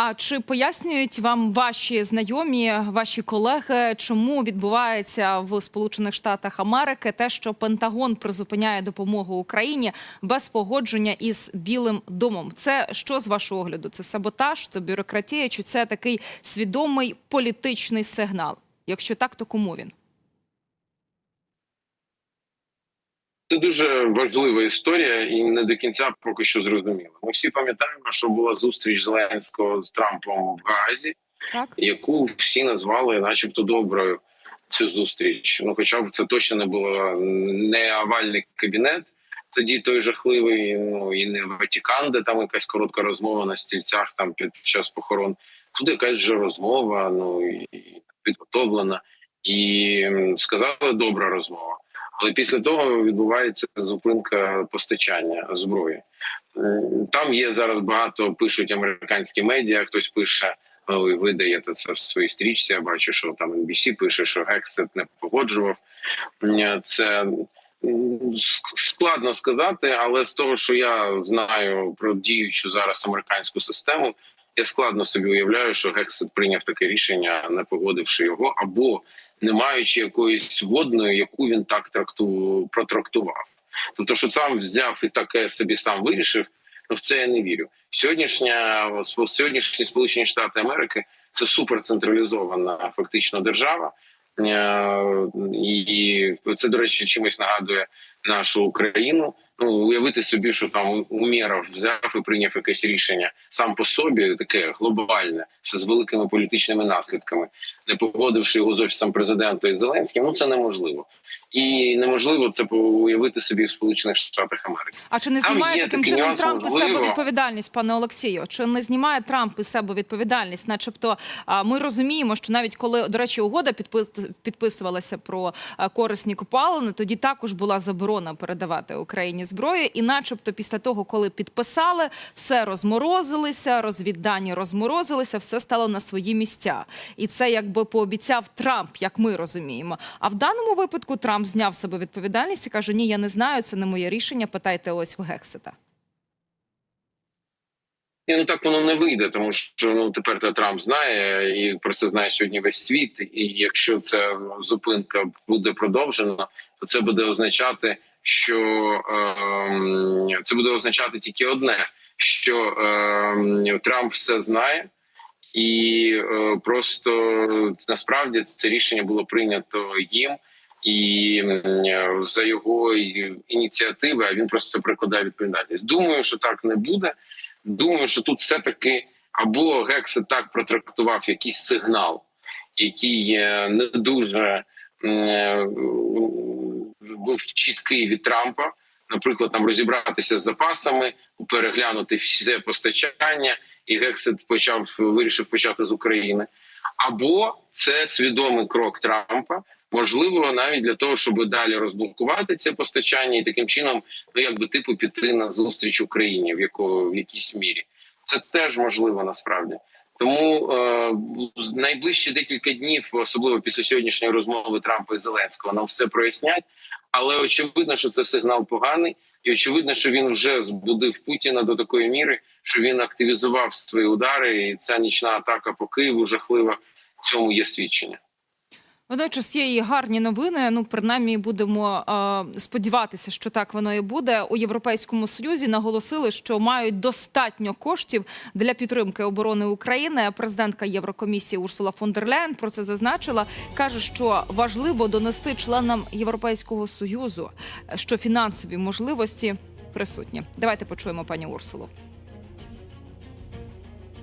А чи пояснюють вам ваші знайомі, ваші колеги, чому відбувається в Сполучених Штатах Америки те, що Пентагон призупиняє допомогу Україні без погодження із Білим домом? Це що з вашого огляду? Це саботаж, це бюрократія, чи це такий свідомий політичний сигнал? Якщо так, то кому він? Це дуже важлива історія і не до кінця поки що зрозуміло. Ми всі пам'ятаємо, що була зустріч Зеленського з Трампом в Гаазі, Так яку всі назвали, начебто, доброю цю зустріч. Ну, хоча б це точно не було не овальний кабінет, тоді той жахливий, ну і не Ватікан, де там якась коротка розмова на стільцях там під час похорон. Тут якась вже розмова, ну і підготовлена, і сказали добра розмова. Але після того відбувається зупинка постачання зброї. Е, Там є зараз багато пишуть американські медіа. Хтось пише, ви даєте це в своїй стрічці. Я бачу, що там NBC пише, що Гексет не погоджував. Е, Це складно сказати, але з того, що я знаю про діючу зараз американську систему, я складно собі уявляю, що Гексет прийняв таке рішення, не погодивши його, або не маючи якоїсь водної, яку він так тракту протрактував. Тобто, що сам взяв і таке собі сам вирішив, ну в це я не вірю. Сьогоднішня сьогоднішні Сполучені Штати Америки це суперцентралізована фактично держава. І це, до речі, чимось нагадує нашу Україну. Ну уявити собі, що там Умєров взяв і прийняв якесь рішення сам по собі, таке глобальне, все з великими політичними наслідками, не погодивши його з офісом президента і Зеленським. Ну це неможливо. І неможливо це уявити собі в Сполучених Штатах Америки. А чи не знімає таким чином Трамп із себе відповідальність, пане Олексію? Чи не знімає Трамп із себе відповідальність? Начебто, ми розуміємо, що навіть коли, до речі, угода підпис- підписувалася про корисні копалини, тоді також була заборона передавати Україні зброю. І, начебто, після того, коли підписали, все розморозилися, розвіддані розморозилися, все стало на свої місця. І це якби пообіцяв Трамп, як ми розуміємо. А в даному випадку Трамп зняв себе відповідальність і каже: Ні, я не знаю, це не моє рішення. Питайте ось в Гексета. Ні, ну так воно не вийде, тому що ну тепер то Трамп знає, і про це знає сьогодні весь світ. І якщо ця зупинка буде продовжена, то це буде означати, що ем, це буде означати тільки одне: що ем, Трамп все знає, і е, просто насправді це рішення було прийнято їм. І за його ініціативи а він просто прикладає відповідальність. Думаю, що так не буде. Думаю, що тут все-таки або Гексе так протрактував якийсь сигнал, який е, не дуже е, був чіткий від Трампа. Наприклад, там розібратися з запасами, переглянути все постачання, і Гексет почав вирішив почати з України. Або це свідомий крок Трампа, можливо, навіть для того, щоб далі розблокувати це постачання і таким чином, ну якби типу піти на зустріч Україні в яко, в якійсь мірі. Це теж можливо насправді. Тому е, найближчі декілька днів, особливо після сьогоднішньої розмови Трампа і Зеленського, нам все прояснять. Але очевидно, що це сигнал поганий, і очевидно, що він вже збудив Путіна до такої міри, що він активізував свої удари, і ця нічна атака по Києву жахлива. Цьому є свідчення. Водночас є і гарні новини. Ну, принаймні, будемо е, сподіватися, що так воно і буде. У Європейському Союзі наголосили, що мають достатньо коштів для підтримки оборони України. Президентка Єврокомісії Урсула фон дер Ляєн про це зазначила. каже, що важливо донести членам Європейського союзу, що фінансові можливості присутні. Давайте почуємо пані Урсулу.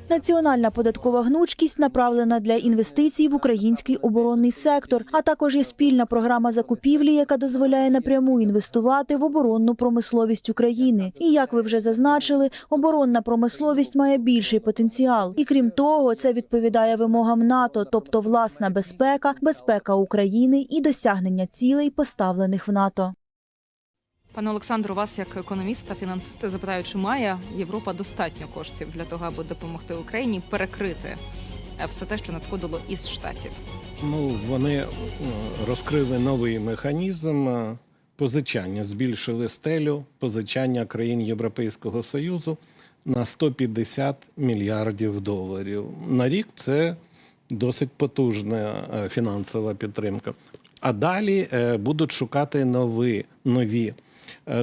Національна податкова гнучкість направлена для інвестицій в український оборонний сектор, а також є спільна програма закупівлі, яка дозволяє напряму інвестувати в оборонну промисловість України. І як ви вже зазначили, оборонна промисловість має більший потенціал. І крім того, це відповідає вимогам НАТО, тобто власна безпека, безпека України і досягнення цілей, поставлених в НАТО. Пане Олександру, вас як економіста, фінансиста запитаю, чи має Європа достатньо коштів для того, аби допомогти Україні перекрити е, все те, що надходило із штатів. Ну, вони е, розкрили новий механізм е, позичання, збільшили стелю позичання країн Європейського Союзу. на 150 мільярдів доларів. На рік це досить потужна фінансова підтримка. А далі будуть шукати нові, нові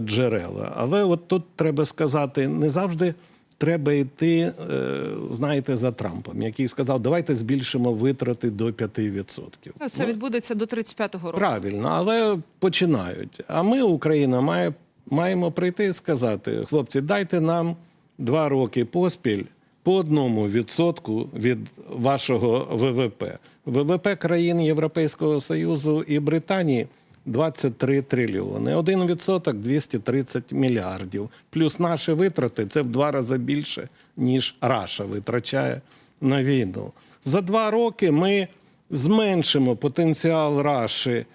джерела. Але от тут треба сказати, не завжди треба йти, е, знаєте, за Трампом, який сказав, давайте збільшимо витрати до 5%. Ну, це Ну, відбудеться до 35-го року. Правильно, але починають. А ми, Україна, має, маємо прийти і сказати: хлопці, дайте нам два роки поспіль по одному відсотку від вашого ВВП. ВВП країн Європейського Союзу і Британії 23 трильйони. Один відсоток 230 мільярдів. Плюс наші витрати це в два рази більше, ніж Раша витрачає на війну. За два роки ми зменшимо потенціал Раші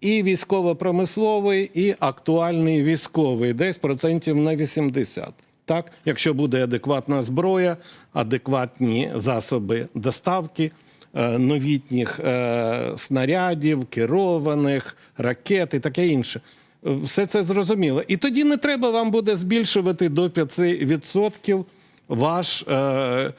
і військово-промисловий, і актуальний військовий, десь процентів на 80. Так, якщо буде адекватна зброя, адекватні засоби доставки, новітніх е, снарядів, керованих, ракет і таке інше. Е, Все це зрозуміло. І тоді не треба вам буде збільшувати до 5% ваш, е, е,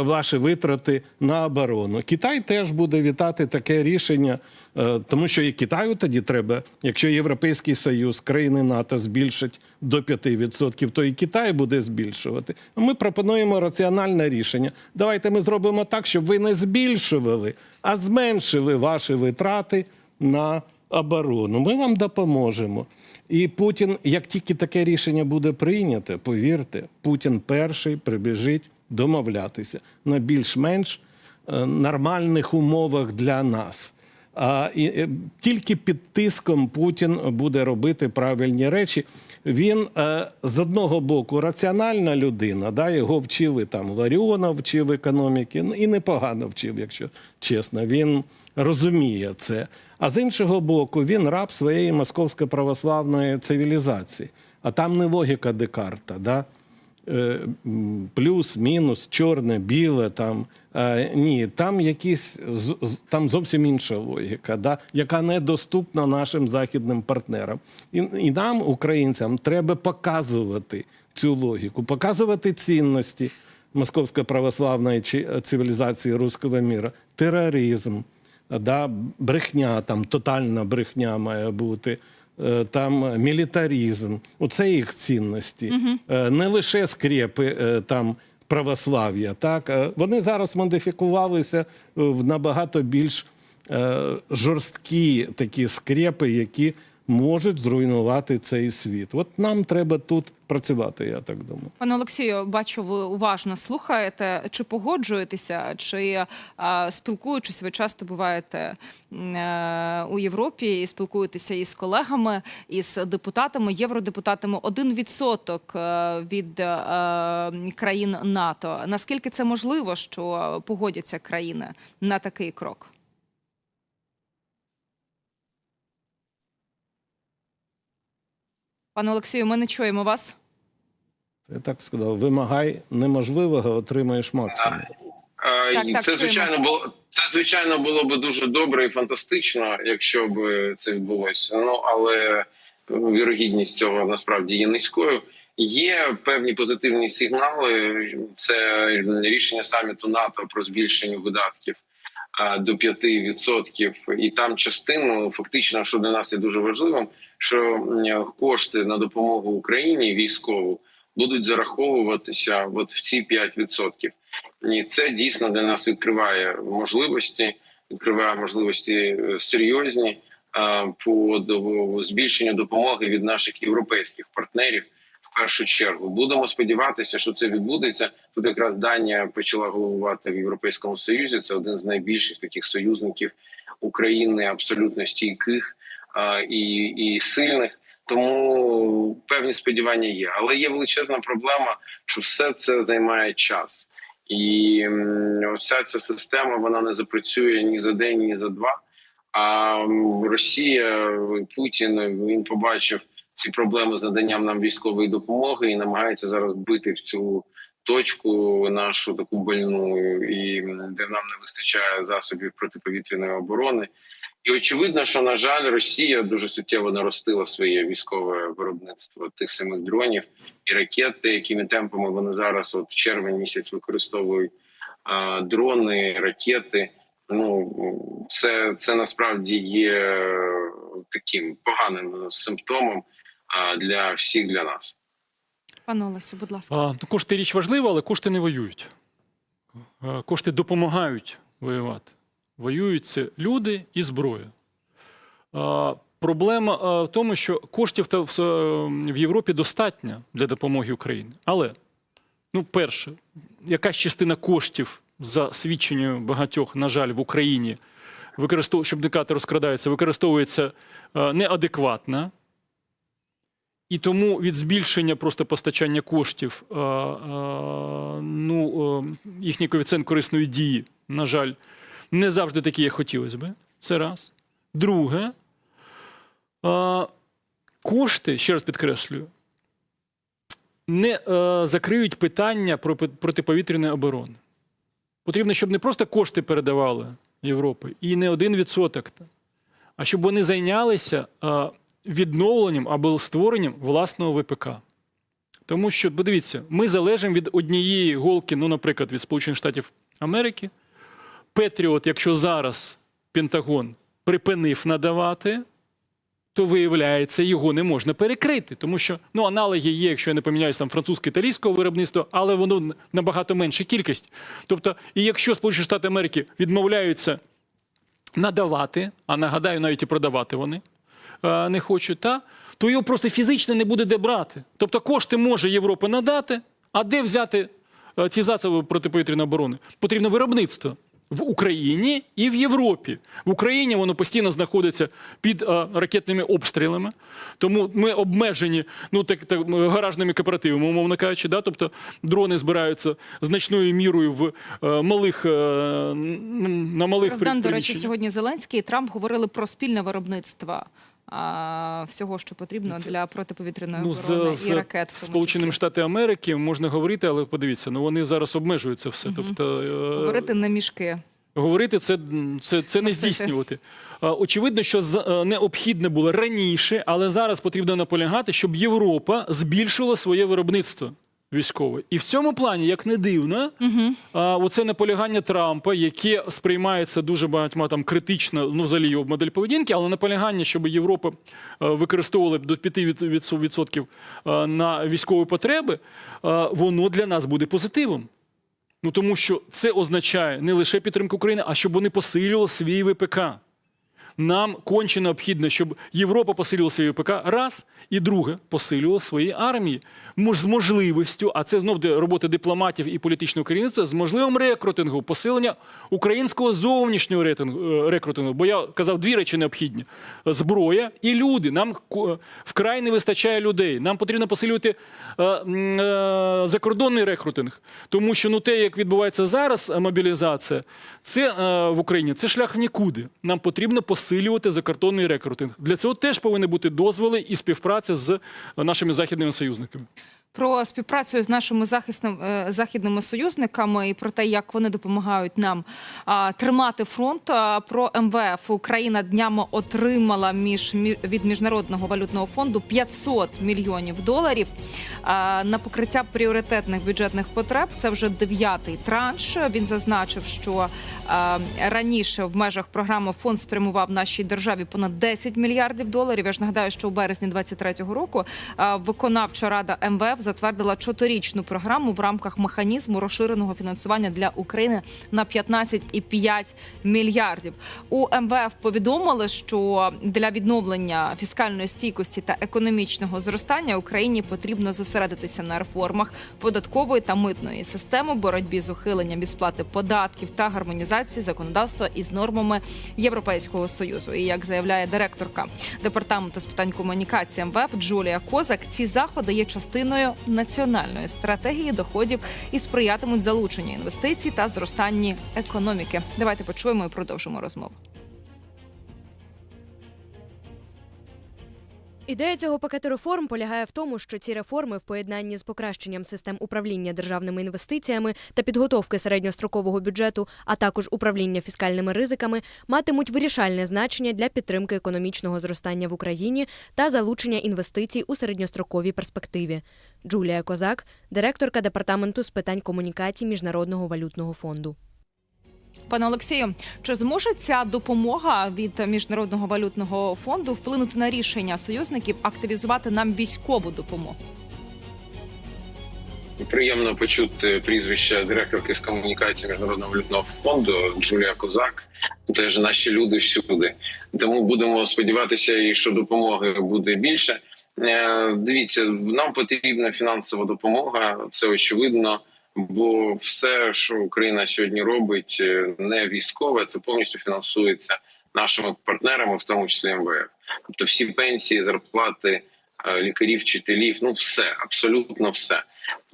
ваші витрати на оборону. Китай теж буде вітати таке рішення, е, тому що і Китаю тоді треба, якщо Європейський Союз, країни НАТО збільшать до 5%, то і Китай буде збільшувати. Ми пропонуємо раціональне рішення. Давайте ми зробимо так, щоб ви не збільшували, а зменшили ваші витрати на оборону. Ми вам допоможемо. І Путін, як тільки таке рішення буде прийнято, повірте, Путін перший прибіжить домовлятися на більш-менш е, нормальних умовах для нас. А і, е, тільки під тиском Путін буде робити правильні речі. Він е, з одного боку раціональна людина, да, його вчили там Ларіона вчив економіки, ну і непогано вчив, якщо чесно. Він розуміє це. А з іншого боку, він раб своєї московської православної цивілізації. А там не логіка Декарта. Да? Е, плюс, мінус, чорне, біле. Там е, ні, там якісь там зовсім інша логіка, да, яка недоступна нашим західним партнерам. І, і нам, українцям, треба показувати цю логіку, показувати цінності московської православної чи- цивілізації руського міра, тероризм, да, брехня, там тотальна брехня має бути е, там мілітарізм. Оце їх цінності. Е, Не лише скрепи е, там православ'я. Так Е, вони зараз модифікувалися е, в набагато більш е, жорсткі такі скрепи, які можуть зруйнувати цей світ. От нам треба тут працювати, я так думаю. Пане Олексію, бачу, ви уважно слухаєте. Чи погоджуєтеся, чи спілкуючись, ви часто буваєте е, у Європі і спілкуєтеся із колегами, із депутатами, євродепутатами. Один відсоток е, від е, країн НАТО. Наскільки це можливо, що погодяться країни на такий крок? Пане Олексію, ми не чуємо вас. Я так сказав: вимагай неможливого, отримаєш максимум. Так, це чуємо. звичайно було це звичайно було б дуже добре і фантастично, якщо б це відбулося. Ну але вірогідність цього насправді є низькою. Є певні позитивні сигнали. Це рішення саміту НАТО про збільшення видатків до 5%. і там частину фактично, що для нас є дуже важливим, що кошти на допомогу Україні військову будуть зараховуватися от в ці 5%. І це дійсно для нас відкриває можливості, відкриває можливості е, серйозні е, по збільшенню допомоги від наших європейських партнерів. В першу чергу будемо сподіватися, що це відбудеться. Тут якраз Данія почала головувати в Європейському Союзі. Це один з найбільших таких союзників України, абсолютно стійких і, і сильних. Тому певні сподівання є, але є величезна проблема, що все це займає час. І вся ця система вона не запрацює ні за день, ні за два. А Росія, Путін він побачив ці проблеми з наданням нам військової допомоги і намагається зараз бити в цю точку нашу таку больну, і де нам не вистачає засобів протиповітряної оборони. І очевидно, що на жаль, Росія дуже суттєво наростила своє військове виробництво тих самих дронів і ракети, якими темпами вони зараз, от в червень місяць, використовують а, дрони, ракети. Ну це, це насправді є таким поганим симптомом а, для всіх для нас. Пане Олесю, будь ласка. А, ну, кошти річ важлива, але кошти не воюють. А, Кошти допомагають воювати. Воюють це люди і зброя. Проблема в тому, що коштів в, е, Європі достатньо для допомоги Україні. Але, ну, перше, якась частина коштів за свідченням багатьох, на жаль, в Україні, використов... щоб декати розкрадаються, використовується е, неадекватно. І тому від збільшення просто постачання коштів е, е, ну, е, їхній коефіцієнт корисної дії, на жаль, не завжди такий, як хотілося би. Це раз. Друге, кошти, ще раз підкреслюю, не е, закриють питання про протиповітряної оборони. Потрібно, щоб не просто кошти передавали Європи, і не один відсоток, а щоб вони зайнялися е, відновленням або створенням власного ВПК. Тому що, подивіться, ми залежимо від однієї голки, ну, наприклад, від Сполучених Штатів Америки. Петріот, якщо зараз Пентагон припинив надавати, то виявляється, його не можна перекрити. Тому що ну, аналоги є, якщо я не поминяюсь, там французько-італійського виробництва, але воно набагато менша кількість. Тобто, і якщо Сполучені Штати Америки відмовляються надавати, а нагадаю, навіть і продавати вони е, не хочуть, та, то його просто фізично не буде де брати. Тобто кошти може Європа надати, а де взяти е, ці засоби протиповітряної оборони? Потрібно виробництво. В Україні і в Європі. В Україні воно постійно знаходиться під е, ракетними обстрілами, тому ми обмежені ну, так, так, гаражними кооперативами, умовно кажучи. Да? Тобто дрони збираються значною мірою в е, малих, е, на малих Президент, до речі, сьогодні Зеленський і Трамп говорили про спільне виробництво а, всього, що потрібно для протиповітряної Ну, оборони з, і ракет. з Сполученими. Штатами Америки можна говорити, але подивіться, ну вони зараз обмежують це все. Тобто е, Говорити не мішки. говорити це, це, це не здійснювати. Очевидно, що е, необхідне було раніше, але зараз потрібно наполягати, щоб Європа збільшила своє виробництво військове. І в цьому плані, як не дивно, а, оце наполягання Трампа, яке сприймається дуже багатьма там критично, ну взагалі його модель поведінки, але наполягання, щоб Європа е, використовувала до 5% е, на військові потреби, е, воно для нас буде позитивом. Ну тому що це означає не лише підтримку України, а щоб вони посилювали свій ВПК. Нам конче необхідно, щоб Європа посилювала свій ВПК, раз, і друге, посилювала свої армії. Мож- З можливістю, а це знов де робота дипломатів і політичного керівництва, з можливим рекрутингу, посилення українського зовнішнього ретингу- е, рекрутингу. Бо я казав, дві речі необхідні: зброя і люди. Нам вкрай не вистачає людей. Нам потрібно посилювати е, е, закордонний рекрутинг. Тому що ну, те, як відбувається зараз мобілізація, це е, в Україні це шлях в нікуди. Нам потрібно посилювати закордонний рекрутинг. Для цього теж повинні бути дозволи і співпраця з е, нашими західними союзниками. Про співпрацю з нашими захисним, е, західними союзниками і про те, як вони допомагають нам а, тримати фронт. А, про МВФ Україна днями отримала між мі- від міжнародного валютного фонду 500 мільйонів доларів а, на покриття пріоритетних бюджетних потреб. Це вже дев'ятий транш. Він зазначив, що а, раніше в межах програми фонд спрямував нашій державі понад 10 мільярдів доларів. Я ж нагадаю, що у березні 23-го року а, виконавча рада МВФ затвердила чотирічну програму в рамках механізму розширеного фінансування для України на 15,5 мільярдів. У МВФ повідомили, що для відновлення фіскальної стійкості та економічного зростання Україні потрібно зосередитися на реформах податкової та митної системи, боротьбі з ухиленням від сплати податків та гармонізації законодавства із нормами Європейського союзу. І як заявляє директорка департаменту з питань комунікації МВФ Джулія Козак, ці заходи є частиною національної стратегії доходів і сприятимуть залученню інвестицій та зростанні економіки. Давайте почуємо і продовжимо розмову. Ідея цього пакету реформ полягає в тому, що ці реформи в поєднанні з покращенням систем управління державними інвестиціями та підготовки середньострокового бюджету, а також управління фіскальними ризиками, матимуть вирішальне значення для підтримки економічного зростання в Україні та залучення інвестицій у середньостроковій перспективі. Джулія Козак, директорка департаменту з питань комунікацій Міжнародного валютного фонду. Пане Олексію, чи зможе ця допомога від міжнародного валютного фонду вплинути на рішення союзників активізувати нам військову допомогу? Приємно почути прізвище директорки з комунікації міжнародного валютного фонду Джулія Козак. Теж наші люди всюди. Тому будемо сподіватися, що допомоги буде більше. Е, Дивіться, нам потрібна фінансова допомога. Це очевидно. Бо все, що Україна сьогодні робить, е, не військове, це повністю фінансується нашими партнерами, в тому числі МВФ. Тобто, всі пенсії, зарплати е, лікарів, вчителів, ну все, абсолютно все.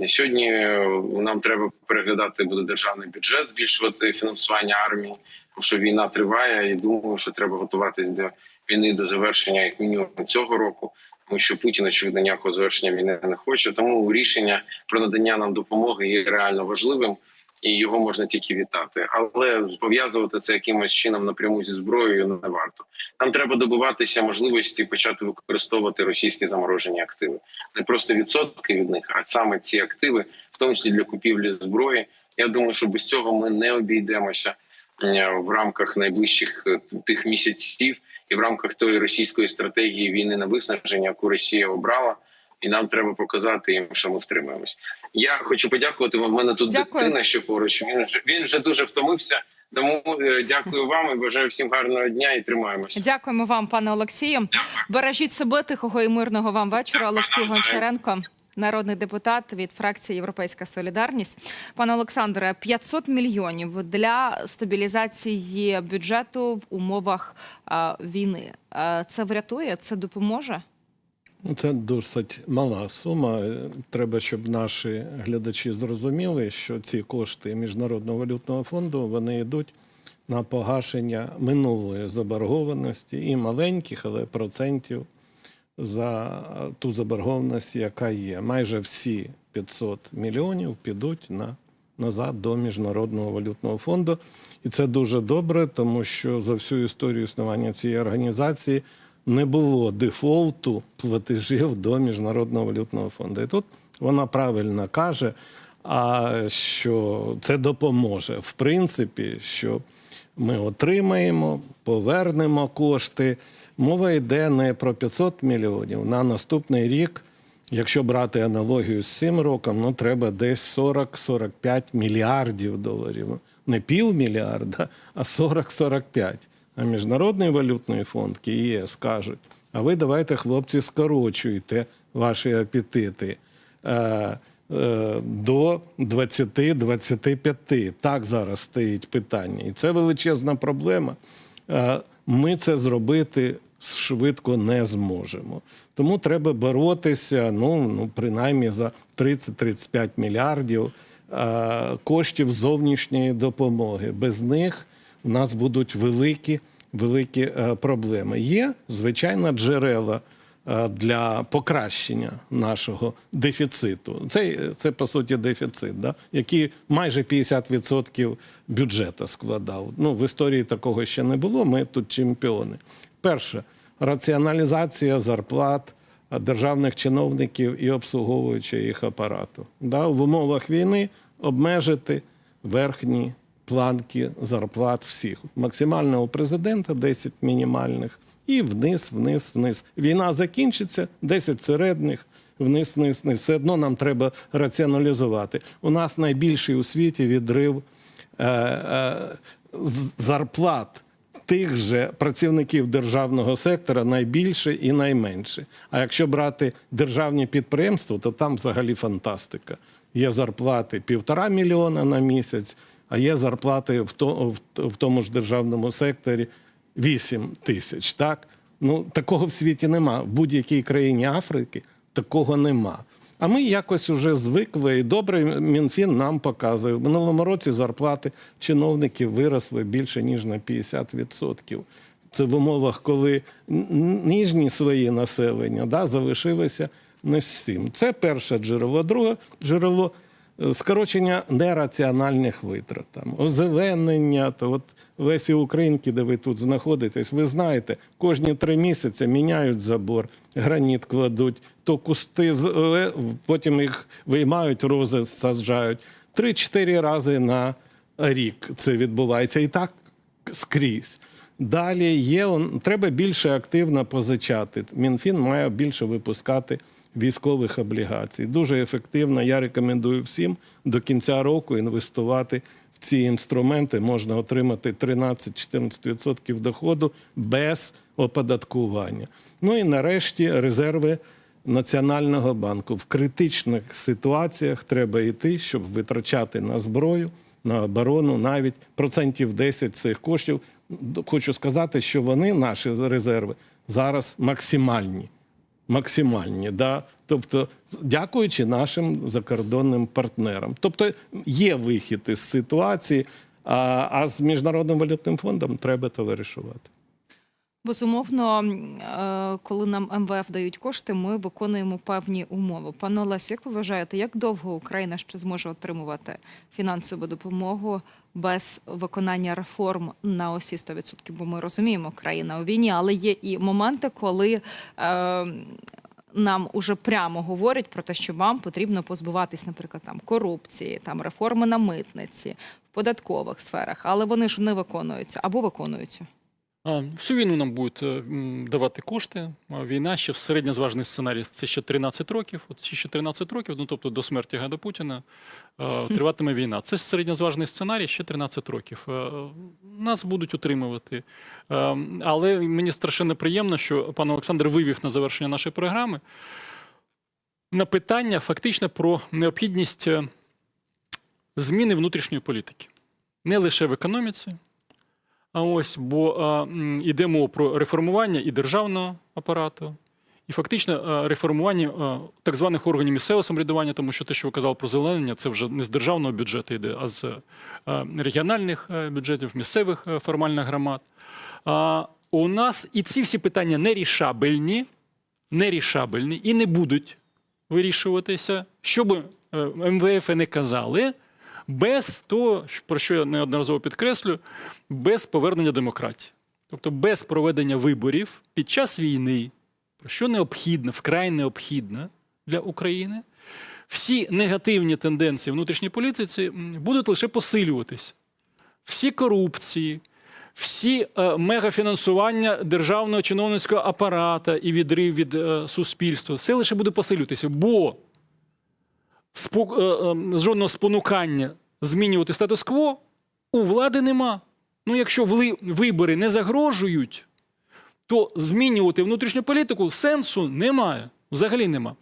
Сьогодні е, нам треба переглядати буде державний бюджет, збільшувати фінансування армії, тому що війна триває, і думаю, що треба готуватись до війни до завершення як мінімум цього року. Тому що Путін очевидно ніякого завершення війни не хоче. Тому рішення про надання нам допомоги є реально важливим, і його можна тільки вітати. Але пов'язувати це якимось чином напряму зі зброєю не варто. Нам треба добиватися можливості почати використовувати російські заморожені активи, не просто відсотки від них, а саме ці активи, в тому числі для купівлі зброї. Я думаю, що без цього ми не обійдемося е, в рамках найближчих е, тих місяців і в рамках тої російської стратегії війни на виснаження, яку Росія обрала. І нам треба показати їм, що ми втримаємось. Я хочу подякувати вам. У мене тут Дякую. дитина ще поруч. Він вже він вже дуже втомився. Тому е, дякую вам і бажаю всім гарного дня і тримаємося. Дякуємо вам, пане Олексію. Бережіть себе тихого і мирного вам вечора. Олексій Гончаренко. Народний депутат від фракції Європейська Солідарність, пане Олександре, 500 мільйонів для стабілізації бюджету в умовах а, війни. А, Це врятує, це допоможе. Ну, Це досить мала сума. Е, Треба, щоб наші глядачі зрозуміли, що ці кошти Міжнародного валютного фонду вони йдуть на погашення минулої заборгованості і маленьких, але процентів за ту заборгованість, яка є. Майже всі 500 мільйонів підуть на назад до Міжнародного валютного фонду. І це дуже добре, тому що за всю історію існування цієї організації не було дефолту платежів до Міжнародного валютного фонду. І тут вона правильно каже, а що це допоможе. В принципі, що ми отримаємо, повернемо кошти. Мова йде не про 500 мільйонів. На наступний рік, якщо брати аналогію з цим роком, ну треба десь 40-45 мільярдів доларів. Не півмільярда, а 40-45. А Міжнародний валютний фонд КІЄС кажуть, а ви давайте, хлопці, скорочуйте ваші апетити е, е, до 20-25. Так зараз стоїть питання. І це величезна проблема. Е, Ми це зробити швидко не зможемо. Тому треба боротися, ну, ну принаймні за 30-35 мільярдів е, коштів зовнішньої допомоги. Без них у нас будуть великі, великі е, проблеми. Є, звичайно, джерела для покращення нашого дефіциту. Це, це по суті дефіцит, да? який майже 50% бюджету складав. Ну, в історії такого ще не було. Ми тут чемпіони. Перше, раціоналізація зарплат е, державних чиновників і обслуговуючи їх апарату. Да? В умовах війни обмежити верхні планки зарплат всіх. Максимально у президента 10 мінімальних і вниз, вниз, вниз. Війна закінчиться, 10 середніх, вниз, вниз, вниз. Все одно нам треба раціоналізувати. У нас найбільший у світі відрив е, е, зарплат тих же працівників державного сектора найбільше і найменше. А якщо брати державні підприємства, то там взагалі фантастика. Є зарплати півтора мільйона на місяць, а є зарплати в, то, в, в тому ж державному секторі 8 тисяч. Так? Ну, такого в світі нема. В будь-якій країні Африки такого нема. А ми якось уже звикли, і добре Мінфін нам показує. В минулому році зарплати чиновників виросли більше ніж на 50%. Це в умовах, коли н- н- свої населення да, залишилися не цим. Це перше джерело. Друге джерело скорочення нераціональних витрат. Там, озеленення, то от Лесі Українки, де ви тут знаходитесь, ви знаєте, кожні три місяці міняють забор, граніт кладуть, то кусти, е, потім їх виймають, рози саджають. Три-чотири рази на рік це відбувається. І так скрізь. Далі є треба більше активно позичати. Мінфін має більше випускати військових облігацій. Дуже ефективно. Я рекомендую всім до кінця року інвестувати в ці інструменти. Можна отримати 13-14% доходу без оподаткування. Ну і нарешті резерви Національного банку. В критичних ситуаціях треба йти, щоб витрачати на зброю, на оборону навіть процентів 10 цих коштів. Хочу сказати, що вони, наші резерви, зараз максимальні. Максимальні, да? тобто, дякуючи нашим закордонним партнерам. Тобто є вихід із ситуації, а, а з міжнародним валютним фондом треба то вирішувати. Безумовно, е, коли нам МВФ дають кошти, ми виконуємо певні умови. Пане Олесю, як ви вважаєте, як довго Україна ще зможе отримувати фінансову допомогу без виконання реформ на осі 100%? Бо ми розуміємо, країна у війні, але є і моменти, коли. Е, нам уже прямо говорять про те, що вам потрібно позбуватись, наприклад, там корупції, там реформи на митниці, в податкових сферах, але вони ж не виконуються або виконуються. Всю війну нам будуть е, давати кошти. Війна ще в середньозважний сценарій це ще 13 років. От ще 13 років, ну тобто до смерті Гада Путіна, е, триватиме війна. Це середньозважний сценарій ще 13 років. Е, Нас будуть утримувати. Але мені страшенно приємно, що пан Олександр вивів на завершення нашої програми на питання фактично про необхідність зміни внутрішньої політики. Не лише в економіці, а ось, бо а, йде мова про реформування і державного апарату, і фактично реформування а, так званих органів місцевого самоврядування, тому що те, що ви казали про зеленення, це вже не з державного бюджету йде, а з а, регіональних а, бюджетів, місцевих а, формальних громад. А, у нас і ці всі питання нерішабельні, нерішабельні і не будуть вирішуватися, що би е, МВФ не казали, без того, про що я неодноразово підкреслю, без повернення демократії. Тобто без проведення виборів під час війни, про що необхідно, вкрай необхідно для України, всі негативні тенденції внутрішній політиці будуть лише посилюватись. Всі корупції, всі е, мегафінансування державного чиновницького апарата і відрив від е, суспільства, все лише буде посилюватися, бо спо, е, е, жодного спонукання змінювати статус-кво у влади нема. Ну, якщо вибори не загрожують, то змінювати внутрішню політику сенсу немає. Взагалі нема.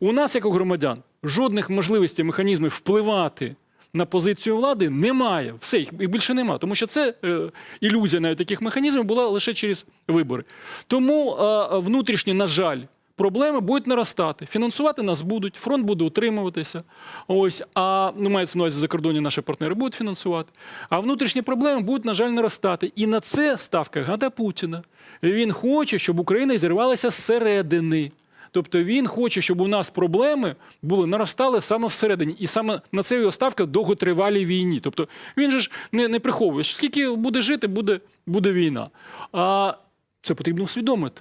У нас, як у громадян, жодних можливостей, механізмів впливати на позицію влади немає. Все, їх більше немає. Тому що це е, ілюзія навіть таких механізмів була лише через вибори. Тому е, внутрішні, на жаль, проблеми будуть наростати. Фінансувати нас будуть, фронт буде утримуватися. Ось, а ну, мається на увазі закордонні наші партнери будуть фінансувати. А внутрішні проблеми будуть, на жаль, наростати. І на це ставка Гада Путіна. Він хоче, щоб Україна зірвалася зсередини. Тобто він хоче, щоб у нас проблеми були наростали саме всередині, і саме на це його ставка довготривалій війні. Тобто він же ж не, не приховує, що скільки буде жити, буде, буде війна. А це потрібно усвідомити.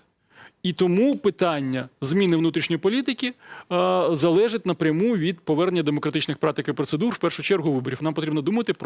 І тому питання зміни внутрішньої політики е, залежить напряму від повернення демократичних практик і процедур, в першу чергу виборів. Нам потрібно думати про.